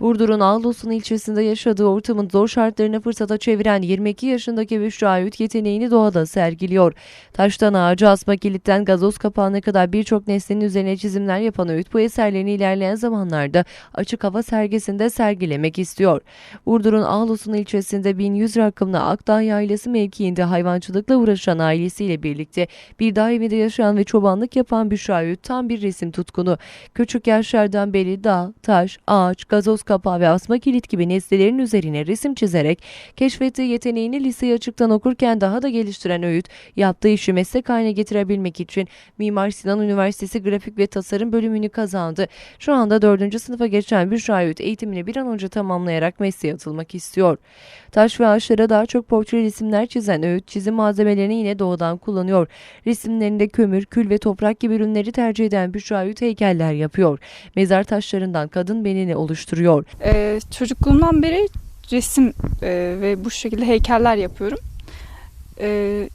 Burdur'un Ağlosun ilçesinde yaşadığı ortamın zor şartlarını fırsata çeviren 22 yaşındaki Büşra Öğüt yeteneğini doğada sergiliyor. Taştan ağaca asma kilitten gazoz kapağına kadar birçok nesnenin üzerine çizimler yapan Öğüt bu eserlerini ilerleyen zamanlarda açık hava sergisinde sergilemek istiyor. Burdur'un Ağlosun ilçesinde 1100 rakımlı Akdağ Yaylası mevkiinde hayvancılıkla uğraşan ailesiyle birlikte bir dağ evinde yaşayan ve çobanlık yapan Büşra Öğüt tam bir resim tutkunu. Küçük yaşlardan beri dağ, taş, ağaç, gazoz kapağı ve asma kilit gibi nesnelerin üzerine resim çizerek keşfettiği yeteneğini liseyi açıktan okurken daha da geliştiren Öğüt, yaptığı işi meslek haline getirebilmek için Mimar Sinan Üniversitesi Grafik ve Tasarım bölümünü kazandı. Şu anda 4. sınıfa geçen Büşra Öğüt eğitimini bir an önce tamamlayarak mesleğe atılmak istiyor. Taş ve ağaçlara daha çok portre resimler çizen Öğüt, çizim malzemelerini yine doğadan kullanıyor. Resimlerinde kömür, kül ve toprak gibi ürünleri tercih eden Büşra Öğüt heykeller yapıyor. Mezar taşlarından kadın benini oluşturuyor. Ee, çocukluğumdan beri resim e, ve bu şekilde heykeller yapıyorum. Ee,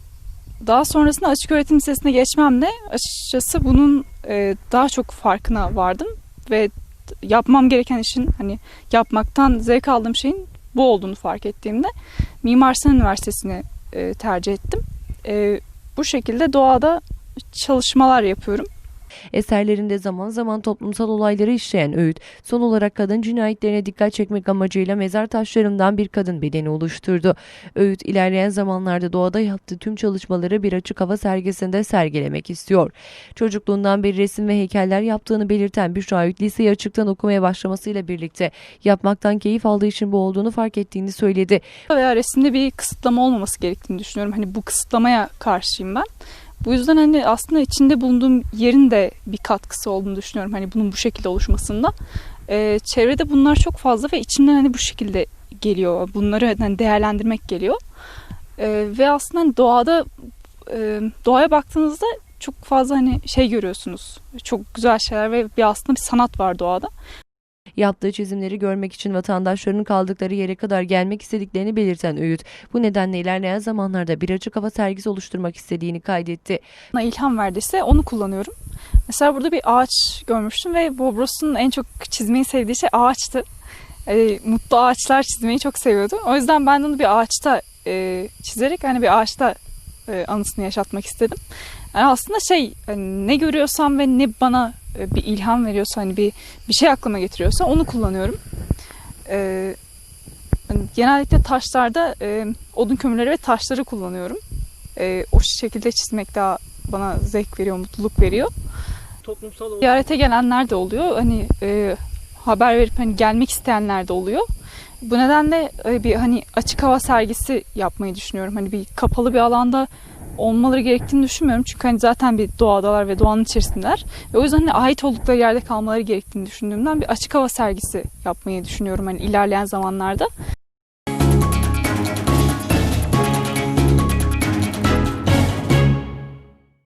daha sonrasında açık öğretim lisesine geçmemle açıkçası bunun e, daha çok farkına vardım ve yapmam gereken işin hani yapmaktan zevk aldığım şeyin bu olduğunu fark ettiğimde Mimar Sinan Üniversitesi'ni e, tercih ettim. E, bu şekilde doğada çalışmalar yapıyorum. Eserlerinde zaman zaman toplumsal olayları işleyen Öğüt, son olarak kadın cinayetlerine dikkat çekmek amacıyla mezar taşlarından bir kadın bedeni oluşturdu. Öğüt, ilerleyen zamanlarda doğada yaptığı tüm çalışmaları bir açık hava sergisinde sergilemek istiyor. Çocukluğundan beri resim ve heykeller yaptığını belirten Büşra Öğüt, liseyi açıktan okumaya başlamasıyla birlikte yapmaktan keyif aldığı için bu olduğunu fark ettiğini söyledi. veya resimde bir kısıtlama olmaması gerektiğini düşünüyorum. Hani bu kısıtlamaya karşıyım ben. Bu yüzden hani aslında içinde bulunduğum yerin de bir katkısı olduğunu düşünüyorum. Hani bunun bu şekilde oluşmasında. Ee, çevrede bunlar çok fazla ve içimden hani bu şekilde geliyor. Bunları hani değerlendirmek geliyor. Ee, ve aslında hani doğada e, doğaya baktığınızda çok fazla hani şey görüyorsunuz. Çok güzel şeyler ve bir aslında bir sanat var doğada. Yaptığı çizimleri görmek için vatandaşlarının kaldıkları yere kadar gelmek istediklerini belirten Öğüt, bu nedenle ilerleyen zamanlarda bir açık hava sergisi oluşturmak istediğini kaydetti. bana ilham verdiyse onu kullanıyorum. Mesela burada bir ağaç görmüştüm ve Bob Ross'un en çok çizmeyi sevdiği şey ağaçtı. E, mutlu ağaçlar çizmeyi çok seviyordu. O yüzden ben onu bir ağaçta e, çizerek hani bir ağaçta e, anısını yaşatmak istedim. Yani aslında şey hani ne görüyorsam ve ne bana bir ilham veriyorsa hani bir bir şey aklıma getiriyorsa onu kullanıyorum. E, hani genellikle taşlarda e, odun kömürleri ve taşları kullanıyorum. E, o şekilde çizmek daha bana zevk veriyor, mutluluk veriyor. toplumsal olarak Ziyarete gelenler de oluyor. Hani e, haber verip hani gelmek isteyenler de oluyor. Bu nedenle e, bir hani açık hava sergisi yapmayı düşünüyorum. Hani bir kapalı bir alanda olmaları gerektiğini düşünmüyorum. Çünkü hani zaten bir doğadalar ve doğanın içerisindeler. Ve o yüzden hani ait oldukları yerde kalmaları gerektiğini düşündüğümden bir açık hava sergisi yapmayı düşünüyorum hani ilerleyen zamanlarda.